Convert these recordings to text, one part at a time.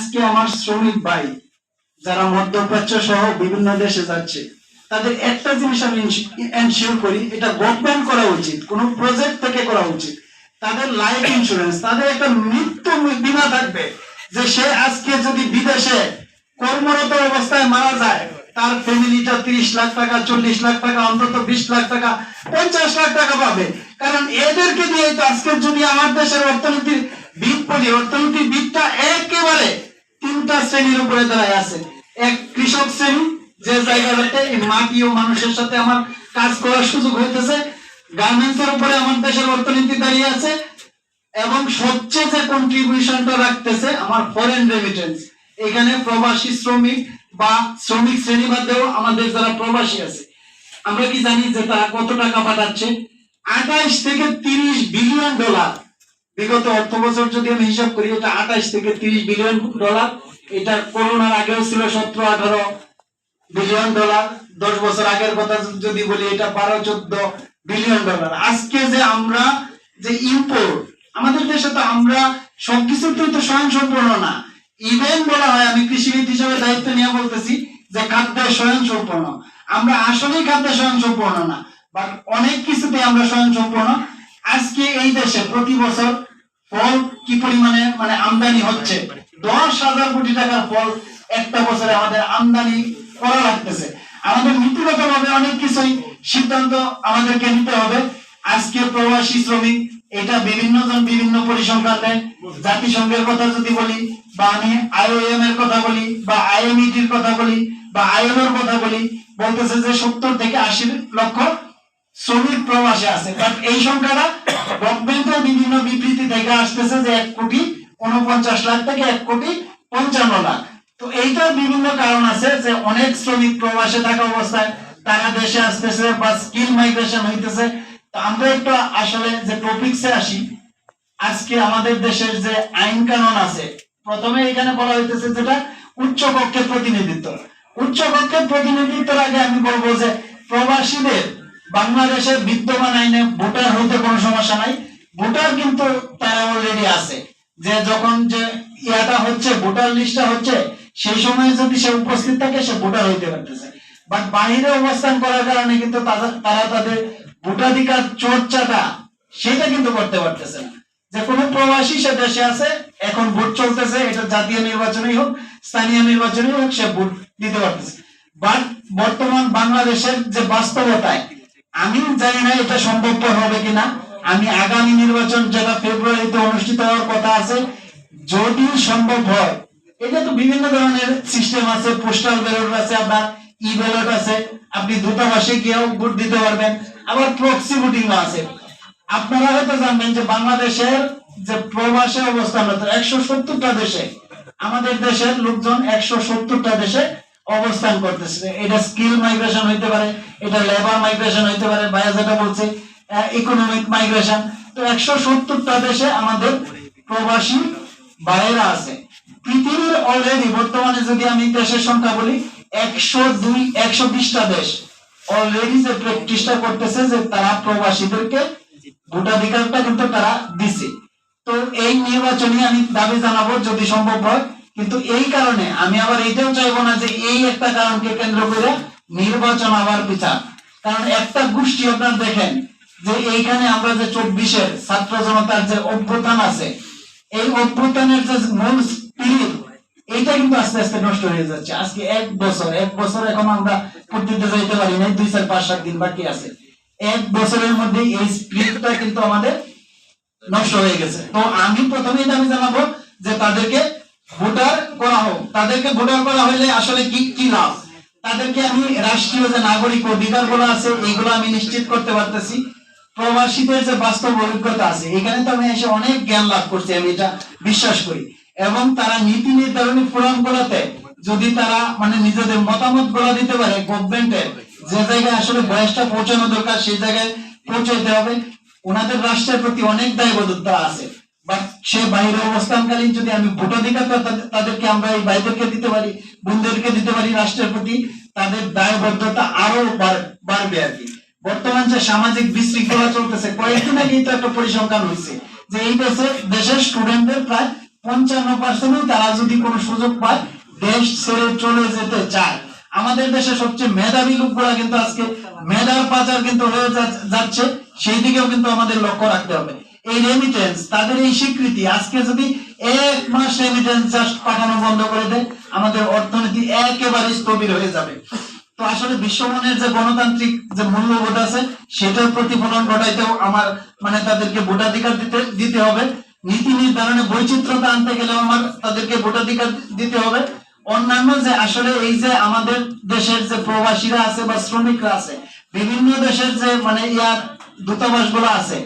আজকে আমার শ্রমিক ভাই, যারা মধ্যপ্রাচ্য সহ বিভিন্ন দেশে যাচ্ছে, তাদের একটা জিনিস আমি এনশিওর করি, এটা গভর্নমেন্ট করা উচিত, কোনো প্রজেক্ট থেকে করা উচিত। তাদের লাইফ ইন্স্যুরেন্স তাদের একটা মৃত্যু বিমা থাকবে, যে সে আজকে যদি বিদেশে কর্মরত অবস্থায় মারা যায়, তার ফ্যামিলিটা তিরিশ লাখ টাকা, চল্লিশ লাখ টাকা, অন্তত বিশ লাখ টাকা, পঞ্চাশ লাখ টাকা পাবে। কারণ এদেরকে দিয়ে তো আজকের যদি আমার দেশের অর্থনীতির বিদ বলি অর্থনীতির বিদটা একেবারে শ্রেণির উপরে দাঁড়ায় আছে, এক কৃষক শ্রেণি, যে জায়গাটাতে মাটি ও মানুষের সাথে আমার কাজ করার সুযোগ হইতেছে গার্মেন্টসের উপরে আমার দেশের অর্থনীতি দাঁড়িয়ে আছে, এবং সবচেয়ে যে কন্ট্রিবিউশনটা রাখতেছে আমার ফরেন রেমিটেন্স এখানে প্রবাসী শ্রমিক বা শ্রমিক শ্রেণি বাদেও আমাদের যারা প্রবাসী আছে, আমরা কি জানি যে তারা কত টাকা পাঠাচ্ছে? আঠাইশ থেকে তিরিশ বিলিয়ন ডলার বিগত অর্থ বছর যদি আমি হিসাব করি, এটা আঠাইশ থেকে তিরিশ বিলিয়ন ডলার এটা করোনার আগেও ছিল সতেরো, আঠারো বিলিয়ন ডলার দশ বছর আগের কথা যদি বলি, এটা বারো, চোদ্দ বিলিয়ন ডলার আজকে যে আমরা যে ইম্পোর্ট আমাদের দেশে তো আমরা সবকিছুতে তো স্বয়ং সম্পূর্ণ না। ইভেন বলা হয়, আমি কৃষিবিদ হিসেবে দায়িত্ব নিয়ে বলতেছি যে খাদ্য স্বয়ং সম্পূর্ণ আমরা আসলেই খাদ্য স্বয়ং সম্পূর্ণ না বাট অনেক কিছুতে আমরা স্বয়ং সম্পূর্ণ আজকে এই দেশে প্রতি বছর ফল কি পরিমাণে মানে আমদানি হচ্ছে? দশ হাজার কোটি টাকার ফল একটা বছরে আমাদের আমদানি করা লাগতেছে। আমাদের নীতিগত ভাবে অনেক কিছুই সিদ্ধান্ত আমাদেরকে নিতে হবে। আজকে প্রবাসী শ্রমিক, এটা বিভিন্ন জন বিভিন্ন পরিসংখ্যান দেয় জাতিসংঘের কথা যদি বলি, বা আমি আইওএম এর কথা বলি, বা আইএমইটির কথা বলি, বা আইএলওর কথা বলি, বলতেছে যে সত্তর থেকে আশি লক্ষ শ্রমিক প্রবাসে আছে। বাট এই সংখ্যাটা গভর্নমেন্টের বিভিন্ন বিবৃতি থেকে আসতেছে যে এক কোটি উনপঞ্চাশ লাখ থেকে এক কোটি পঞ্চান্ন লাখ। তো এইটার বিভিন্ন কারণ আছে যে অনেক শ্রমিক প্রবাসে থাকা অবস্থায় তারা দেশে আসতেছে বা স্কিল মাইগ্রেশন হইতেছে। তো আমরা একটু আসলে যে টপিকসে আসি, আজকে আমাদের দেশের যে আইন কানুন আছে, প্রথমে এখানে বলা হইতেছে যেটা উচ্চ কক্ষের প্রতিনিধিত্ব। উচ্চ কক্ষের প্রতিনিধিত্বের আগে আমি বলব যে প্রবাসীদের বাংলাদেশের বিদ্যমান আইনে ভোটার হইতে কোনো সমস্যা নাই। ভোটার কিন্তু তারা অলরেডি আছে। যে যখন যে ইয়াটা হচ্ছে, ভোটার লিস্টটা হচ্ছে, সেই সময় যদি সে উপস্থিত থাকে, সে ভোটার হইতে পারতেছে। বাট বাহিরে অবস্থান করার কারণে কিন্তু তারা তাদের ভোটাধিকার চর্চাটা, সেটা কিন্তু করতে পারতেছে না। যে কোনো প্রবাসী সে দেশে আছে, এখন ভোট চলতেছে, এটা জাতীয় নির্বাচনেই হোক, স্থানীয় নির্বাচনেই হোক, সে ভোট দিতে পারতেছে। বাট বর্তমান বাংলাদেশের যে বাস্তবতায়, আমি জানি না এটা সম্ভবপর হবে কিনা। আমি আগামী নির্বাচন যেটা ফেব্রুয়ারিতে অনুষ্ঠিত হওয়ার কথা আছে, যদি সম্ভব হয়, এটা তো বিভিন্ন ধরনের সিস্টেম আছে পোস্টাল ব্যালট আছে আপনার ই ব্যালট আছে, আপনি দূতাবাসে গিয়েও ভোট দিতে পারবেন, আবার প্রক্সি ভোটিং আছে। আপনারা হয়তো জানবেন যে বাংলাদেশের যে প্রবাসে অবস্থানরত একশো সত্তরটা দেশে, আমাদের দেশের লোকজন একশো সত্তরটা দেশে অবস্থান করতেছে। এটা স্কিল মাইগ্রেশন হইতে পারে, এটা লেবার মাইগ্রেশন হইতে পারে, ভাইয়া যেটা বলছে ইকোনমিক মাইগ্রেশন তো একশো সত্তরটা দেশে আমাদের প্রবাসী বাইরা আছে। পৃথিবীর অলরেডি বর্তমানে যদি আমি দেশের সংখ্যা বলি, একশো দুই, একশো বিশটা দেশ অলরেডি যে প্র্যাকটিসটা করতেছে যে তারা প্রবাসীদেরকে ভোটাধিকারটা কিন্তু তারা দিছে। তো এই নির্বাচনে আমি দাবি জানাব, যদি সম্ভব হয়, কিন্তু এই কারণে আমি আবার এটাও চাইব না যে এই একটা কারণকে কেন্দ্র করে নির্বাচন আবার বিচার। কারণ একটা গোষ্ঠী আপনার দেখেন যে এইখানে আমরা যে চব্বিশের ছাত্র জনতার যে অভ্যুত্থান আছে, এই অভ্যুত্থানের যে মূল স্পিরিট এইটা কিন্তু আস্তে আস্তে নষ্ট হয়ে যাচ্ছে। আজকে এক বছর এক বছর এখন আমরা পড়তে যাইতে পারি না দুই চার, পাঁচ, সাত দিন বাকি আছে। এক বছরের মধ্যে এই স্পিরিটটা কিন্তু আমাদের নষ্ট হয়ে গেছে। তো আমি প্রথমেই দাবি জানাব যে তাদেরকে ভোটার করা হোক। তাদেরকে ভোটার করা হলে আসলে কি কি লাভ? তাদেরকে আমি রাষ্ট্রীয় যে নাগরিক অধিকারগুলো আছে এইগুলো আমি নিশ্চিত করতে পারতেছি। প্রবাসীদের যে বাস্তব অভিজ্ঞতা আছে, এখানে তো আমি এসে অনেক জ্ঞান লাভ করছি, আমি এটা বিশ্বাস করি। এবং তারা নীতি নির্ধারণী ফোরাম গুলোতে যদি তারা মানে নিজেদের মতামতগুলো দিতে পারে গভর্নমেন্টের যে জায়গায় আসলে বয়সটা পৌঁছানো দরকার, সেই জায়গায় পৌঁছাইতে হবে। ওনাদের রাষ্ট্রের প্রতি অনেক দায়বদ্ধতা আছে। বাট সে বাইরে অবস্থানকালীন যদি আমি ভোটাধিকার তাদেরকে আমরা এই ভাইদেরকে দিতে পারি, বোনদেরকে দিতে পারি রাষ্ট্রের প্রতি, তাদের দায়বদ্ধতা আরও বাড়বে আর কি। বর্তমান যে সামাজিক বিশৃঙ্খলা চলতেছে, কয়েকদিন আগেই তো একটা পরিসংখ্যান হয়েছে যে এই দেশে দেশের স্টুডেন্টদের প্রায় পঞ্চান্ন পার্সেন্টও তারা যদি কোনো সুযোগ পায়, দেশ ছেড়ে চলে যেতে চায়। আমাদের দেশে সবচেয়ে মেধাবী লোকগুলা কিন্তু আজকে মেধার পাচার কিন্তু হয়ে যাচ্ছে, সেই দিকেও কিন্তু আমাদের লক্ষ্য রাখতে হবে। এই রেমিটেন্স তাদের এই স্বীকৃতি, আজকে যদি এক মাস রেমিটেন্স জাস্ট পাঠানো বন্ধ করে দেয়, আমাদের অর্থনীতি একেবারে স্থবির হয়ে যাবে। তো আসলে বিশ্বমানের যে গণতান্ত্রিক যে মূল্যবোধ আছে, সেটার প্রতিফলন ঘটাইতেও আমার মানে তাদেরকে ভোটাধিকার দিতে দিতে হবে। নীতি নির্ধারণে বৈচিত্র্যতা আনতে গেলেও আমার তাদেরকে ভোটাধিকার দিতে হবে। অন্যান্য যে আসলে এই যে আমাদের দেশের যে প্রবাসীরা আছে বা শ্রমিকরা আছে, বিভিন্ন দেশের যে মানে ইয়ার দূতাবাসগুলো আছে,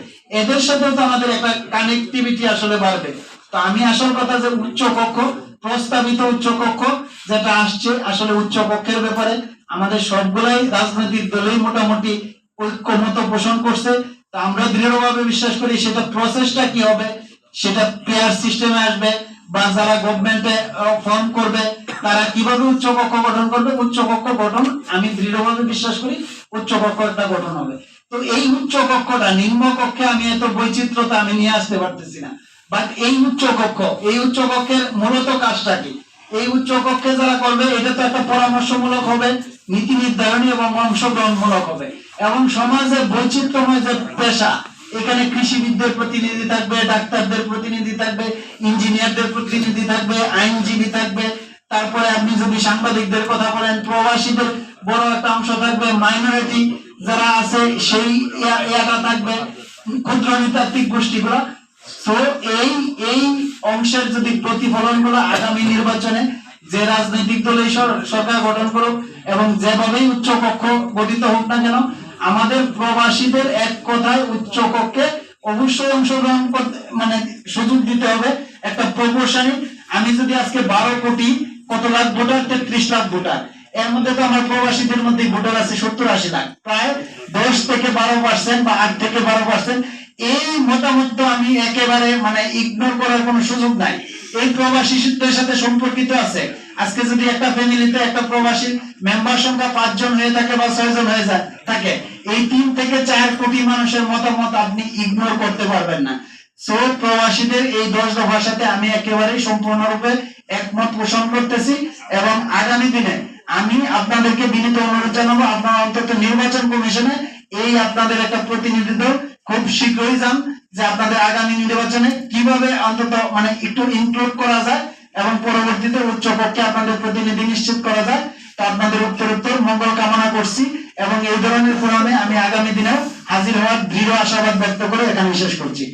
এদের সাথেও তো আমাদের একটা কানেক্টিভিটি আসলে বাড়বে। তো আমি আসল কথা যে উচ্চ কক্ষ, প্রস্তাবিত উচ্চ কক্ষ, যেটা আসছে আসলে উচ্চ কক্ষের ব্যাপারে আমাদের সবগুলাই রাজনৈতিক দলই মোটামুটি ঐক্যমত পোষণ করছে। তা আমরা দৃঢ়ভাবে বিশ্বাস করি, সেটা প্রসেসটা কি হবে, সেটা পেয়ার সিস্টেমে আসবে বা যারা গভর্নমেন্টে ফর্ম করবে, তারা কীভাবে উচ্চ কক্ষ গঠন করবে, উচ্চ কক্ষ গঠন, আমি দৃঢ়ভাবে বিশ্বাস করি, উচ্চ কক্ষ একটা গঠন হবে। তো এই উচ্চ কক্ষটা নিম্ন কক্ষে আমি এত বৈচিত্র্যতা আমি নিয়ে আসতে পারতেছি না। বাট এই উচ্চ কক্ষ এই উচ্চ কক্ষের মূলত কাজটা কি? এই উচ্চ কক্ষে যারা করবে, এটা তো একটা পরামর্শমূলক হবে। নীতি নির্ধারণী এবং অংশগ্রহণমূলক হবে। এবং সমাজের বৈচিত্র্যময় যে পেশা, এখানে কৃষিবিদদের প্রতিনিধি থাকবে, ডাক্তারদের প্রতিনিধি থাকবে, ইঞ্জিনিয়ারদের প্রতিনিধি থাকবে, আইনজীবী থাকবে। তারপরে আপনি যদি সাংবাদিকদের কথা বলেন, প্রবাসীদের বড় একটা অংশ থাকবে মাইনরিটি যারা আছে, সেই ইয়াটা থাকবে, ক্ষুদ্র নৃতাত্ত্বিক গোষ্ঠীগুলো। তো এই এই অংশের যদি প্রতিফলনগুলো আগামী নির্বাচনে যে রাজনৈতিক দল এই সরকার গঠন করুক এবং যেভাবেই উচ্চ কক্ষ গঠিত হোক না কেন, আমাদের প্রবাসীদের এক কথায় উচ্চ কক্ষে অবশ্যই অংশগ্রহণ করতে মানে সুযোগ দিতে হবে। একটা প্রপোর্শনে আমি যদি আজকে বারো কোটি, কত লাখ ভোটার? তেত্রিশ লাখ ভোটার। এর মধ্যে তো আমার প্রবাসীদের মধ্যে ভোটার আছে সত্তর আশি লাখ। প্রায় দশ থেকে বারো পার্সেন্ট বা আট থেকে বারো পার্সেন্ট এই মতামত আমি একেবারে মানে ইগনোর করার কোনো সুযোগ নাই। এই প্রবাসীদের সাথে সম্পর্কিত আছে। আজকে যদি একটা ফ্যামিলিতে একটা প্রবাসী মেম্বার সংখ্যা পাঁচজন হয়ে থাকে বা ছয়জন হয়ে যায়, থাকে, এই তিন থেকে চার কোটি মানুষের মতামত আপনি ইগনোর করতে পারবেন না। সো প্রবাসীদের এই দশ দফার সাথে আমি একেবারেই সম্পূর্ণরূপে একমত পোষণ করতেছি এবং আগামী দিনে আমি আপনাদেরকে বিনীত অনুরোধ জানাব, আপনারা অন্তত নির্বাচন কমিশনে এই আপনাদের একটা প্রতিনিধি দল খুব শীঘ্রই যান। যে আপনাদের আগামী নির্বাচনে কীভাবে অন্তত মানে একটু ইনক্লুড করা যায় এবং পরবর্তীতে উচ্চ পক্ষে আপনাদের প্রতিনিধি নিশ্চিত করা যায়, তো আপনাদের উত্তরোত্তর মঙ্গল কামনা করছি এবং এই ধরনের ফোরামে আমি আগামী দিনেও হাজির হওয়ার দৃঢ় আশাবাদ ব্যক্ত করে এখানে শেষ করছি।